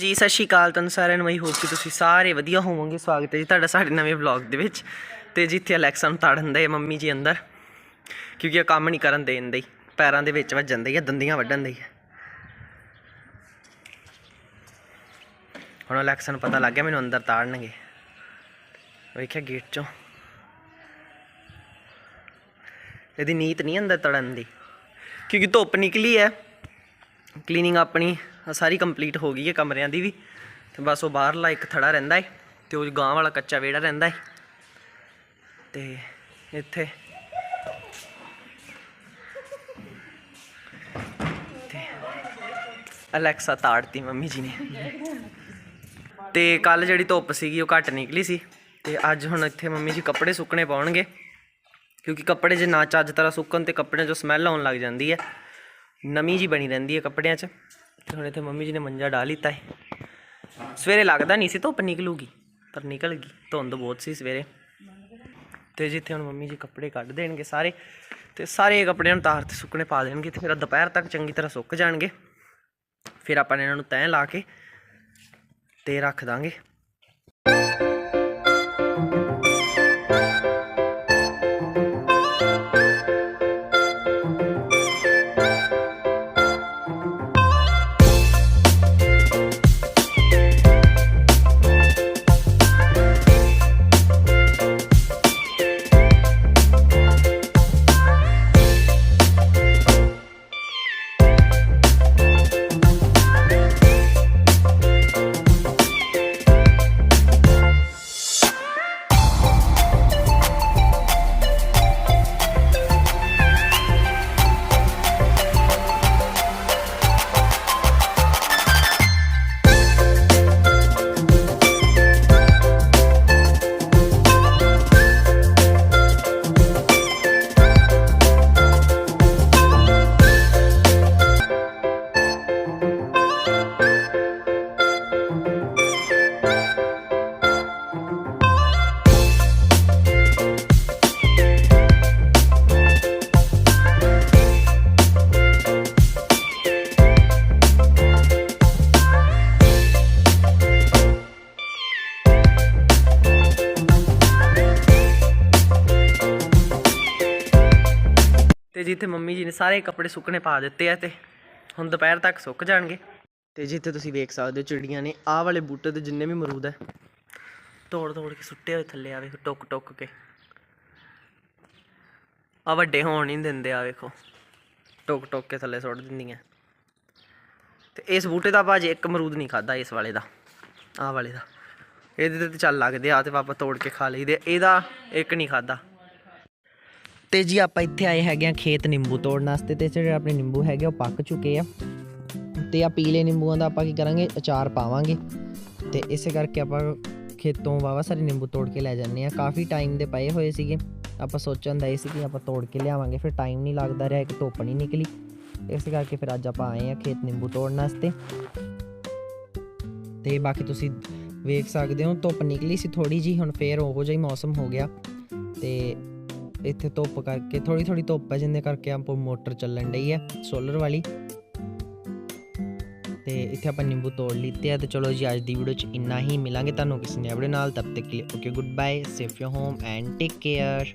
ਜੀ, ਸਤਿ ਸ਼੍ਰੀ ਅਕਾਲ ਤੁਹਾਨੂੰ ਸਾਰਿਆਂ ਨੂੰ। ਮੈਂ ਹੋਪ ਕਿ ਤੁਸੀਂ ਸਾਰੇ ਵਧੀਆ ਹੋਵੋਗੇ। ਸਵਾਗਤ ਹੈ ਜੀ ਤੁਹਾਡਾ ਸਾਡੇ ਨਵੇਂ ਵਲੌਗ ਦੇ ਵਿੱਚ। ਤੇ ਜਿੱਥੇ ਅਲੈਕਸਾ ਨੂੰ ਤਾੜਨ ਦੇ ਮੰਮੀ ਜੀ ਅੰਦਰ। ਕਿਉਂਕਿ ਇਹ ਕੰਮ ਨਹੀਂ ਕਰਨ ਦੇਣ ਦੇ ਪੈਰਾਂ ਦੇ ਵਿੱਚ ਵੱਜਣ ਦੇ ਆ, ਦੰਦੀਆਂ ਵੱਢਣ ਦੇ ਹੁਣ ਅਲੈਕਸਾ ਨੂੰ ਪਤਾ ਲੱਗ ਗਿਆ ਮੈਨੂੰ ਅੰਦਰ ਤਾੜਨਗੇ। ਵੇਖਿਆ ਗੇਟ ਚੋਂ। ਇਹਦੀ ਨੀਤ ਨਹੀਂ ਅੰਦਰ ਤੜਨ ਦੀ। ਕਿਉਂਕਿ ਧੁੱਪ ਨਿਕਲੀ ਹੈ। ਕਲੀਨਿੰਗ ਆਪਣੀ ਸਾਰੀ ਕੰਪਲੀਟ ਹੋ ਗਈ ਹੈ ਕਮਰਿਆਂ ਦੀ ਵੀ। ਤੇ ਬਸ ਉਹ ਬਾਹਰਲਾ ਇੱਕ ਥੜਾ ਰਹਿੰਦਾ ਹੈ ਤੇ ਉਹ ਗਾਂ ਵਾਲਾ ਕੱਚਾ ਵਿਹੜਾ ਰਹਿੰਦਾ ਹੈ। ਤੇ ਇੱਥੇ ਤੇ ਅਲੈਕਸਾ ਤਾੜਤੀ ਮੰਮੀ ਜੀ ਨੇ। ਤੇ ਕੱਲ ਜਿਹੜੀ ਧੁੱਪ ਸੀਗੀ ਉਹ ਘੱਟ ਨਿਕਲੀ ਸੀ। ਤੇ ਅੱਜ ਹੁਣ ਇੱਥੇ ਮੰਮੀ ਜੀ ਕੱਪੜੇ ਸੁੱਕਣੇ ਪਾਉਣਗੇ। ਕਿਉਂਕਿ ਕੱਪੜੇ ਜੇ ਨਾ ਚੱਜ ਤਰ੍ਹਾਂ ਸੁੱਕਣ ਤੇ ਕੱਪੜਿਆਂ 'ਚੋਂ ਸਮੈਲ ਆਉਣ ਲੱਗ ਜਾਂਦੀ ਹੈ। ਨਮੀ ਜੀ ਬਣੀ ਰਹਿੰਦੀ ਹੈ ਕੱਪੜਿਆਂ 'ਚ। ਤੇ ਹੁਣ ਇੱਥੇ ਮੰਮੀ ਜੀ ਨੇ ਮੰਜਾ ਢਾ ਲਿੱਤਾ ਹੈ। ਸਵੇਰੇ ਲੱਗਦਾ ਨਹੀਂ ਸੀ, ਧੁੱਪ ਨਿਕਲੂਗੀ, ਪਰ ਨਿਕਲ ਗਈ। ਧੁੰਦ ਬਹੁਤ ਸੀ ਸਵੇਰੇ। ਤੇ ਜਿੱਥੇ ਹੁਣ ਮੰਮੀ ਜੀ ਕੱਪੜੇ ਕੱਢ ਦੇਣਗੇ ਸਾਰੇ, ਤੇ ਸਾਰੇ ਕੱਪੜਿਆਂ ਨੂੰ ਤਾਰ ਤੇ ਸੁੱਕਣੇ ਪਾ ਦੇਣਗੇ ਤੇ ਫਿਰ ਦੁਪਹਿਰ ਤੱਕ ਚੰਗੀ ਤਰ੍ਹਾਂ ਸੁੱਕ ਜਾਣਗੇ। ਫਿਰ ਆਪਾਂ ਨੇ ਇਹਨਾਂ ਨੂੰ ਤੈਅ ਲਾ ਕੇ ਤੇ ਰੱਖ ਦਾਂਗੇ। ਤੇ ਜਿੱਥੇ ਮੰਮੀ ਜੀ ਨੇ ਸਾਰੇ ਕੱਪੜੇ ਸੁੱਕਣੇ ਪਾ ਦਿੱਤੇ ਆ ਤੇ ਹੁਣ ਦੁਪਹਿਰ ਤੱਕ ਸੁੱਕ ਜਾਣਗੇ। ਤੇ ਜਿੱਥੇ ਤੁਸੀਂ ਵੇਖ ਸਕਦੇ ਹੋ ਚਿੜੀਆਂ ਨੇ ਆਹ ਵਾਲੇ ਬੂਟੇ ਤੇ ਜਿੰਨੇ ਵੀ ਅਮਰੂਦ ਹੈ ਤੋੜ ਤੋੜ ਕੇ ਸੁੱਟੇ ਹੋਏ ਥੱਲੇ ਆ ਵੇਖੋ ਟੁੱਕ ਟੁੱਕ ਕੇ। ਆ ਵੱਡੇ ਹੋਣ ਨਹੀਂ ਦਿੰਦੇ ਆ ਵੇਖੋ। ਟੁੱਕ ਟੁੱਕ ਕੇ ਥੱਲੇ ਸੁੱਟ ਦਿੰਦੀਆਂ। ਤੇ ਇਸ ਬੂਟੇ ਦਾ ਭਾਜੀ ਇੱਕ ਅਮਰੂਦ ਨਹੀਂ ਖਾਦਾ ਇਸ ਵਾਲੇ ਦਾ ਆਹ ਵਾਲੇ ਦਾ। ਇਹਦੇ ਤੇ ਚੱਲ ਲੱਗਦੇ ਆ ਤੇ ਪਾਪਾ ਤੋੜ ਕੇ ਖਾ ਲਈਦੇ ਇਹਦਾ ਇੱਕ ਨਹੀਂ ਖਾਦਾ ਤੇ ਜੀ ਆਪਾਂ ਇੱਥੇ ਆਏ ਹੈਗੇ ਆ ਖੇਤ ਨਿੰਬੂ ਤੋੜਨ ਵਾਸਤੇ ਤੇ ਜਿਹੜੇ ਆਪਣੇ ਨਿੰਬੂ ਹੈਗੇ ਉਹ ਪੱਕ ਚੁੱਕੇ ਆ। ਤੇ ਆ ਪੀਲੇ ਨਿੰਬੂਆਂ ਦਾ ਆਪਾਂ ਕੀ ਕਰਾਂਗੇ? ਅਚਾਰ ਪਾਵਾਂਗੇ। ਤੇ ਇਸੇ ਕਰਕੇ ਆਪਾਂ ਖੇਤੋਂ ਵਾਵਾ ਸਾਰੇ ਨਿੰਬੂ ਤੋੜ ਕੇ ਲੈ ਜਾਂਦੇ ਆ ਕਾਫੀ ਟਾਈਮ ਦੇ ਪਏ ਹੋਏ ਸੀਗੇ। ਆਪਾਂ ਸੋਚਣ ਦਾ ਇਹ ਸੀ ਕਿ ਆਪਾਂ ਤੋੜ ਕੇ ਲਿਆਵਾਂਗੇ। ਫਿਰ ਟਾਈਮ ਨਹੀਂ ਲੱਗਦਾ ਰਿਹਾ, ਇੱਕ ਧੁੱਪ ਨਹੀਂ ਨਿਕਲੀ। ਇਸ ਕਰਕੇ ਫਿਰ ਅੱਜ ਆਪਾਂ ਆਏ ਆ ਖੇਤ ਨਿੰਬੂ ਤੋੜਨ ਵਾਸਤੇ। ਤੇ ਬਾਕੀ ਤੁਸੀਂ ਵੇਖ ਸਕਦੇ ਹੋ, ਧੁੱਪ ਨਿਕਲੀ ਸੀ ਥੋੜੀ ਜੀ ਹੁਣ ਫੇਰ ਉਹੋ ਜਿਹਾ ਹੀ ਮੌਸਮ ਹੋ ਗਿਆ। ਤੇ ਇੱਥੇ ਧੁੱਪ ਕਰਕੇ ਥੋੜੀ ਥੋੜੀ ਧੁੱਪ ਹੈ ਜਿੰਦੇ ਕਰਕੇ ਆਪਾਂ ਮੋਟਰ ਚੱਲਣ ਡਈ ਹੈ ਸੋਲਰ ਵਾਲੀ। ਤੇ ਇੱਥੇ ਆਪਾਂ ਨਿੰਬੂ ਤੋੜ ਲਿੱਤੇ ਆ, ਤੇ ਚਲੋ ਜੀ, ਅੱਜ ਦੀ ਵੀਡੀਓ ਚ ਇੰਨਾ ਹੀ। ਮਿਲਾਂਗੇ ਤੁਹਾਨੂੰ ਕਿਸੇ ਨਵੇਂ ਵੀਡੀਓ ਨਾਲ ਤਬ ਤੱਕ ਲਈ okay good bye safe your home and take care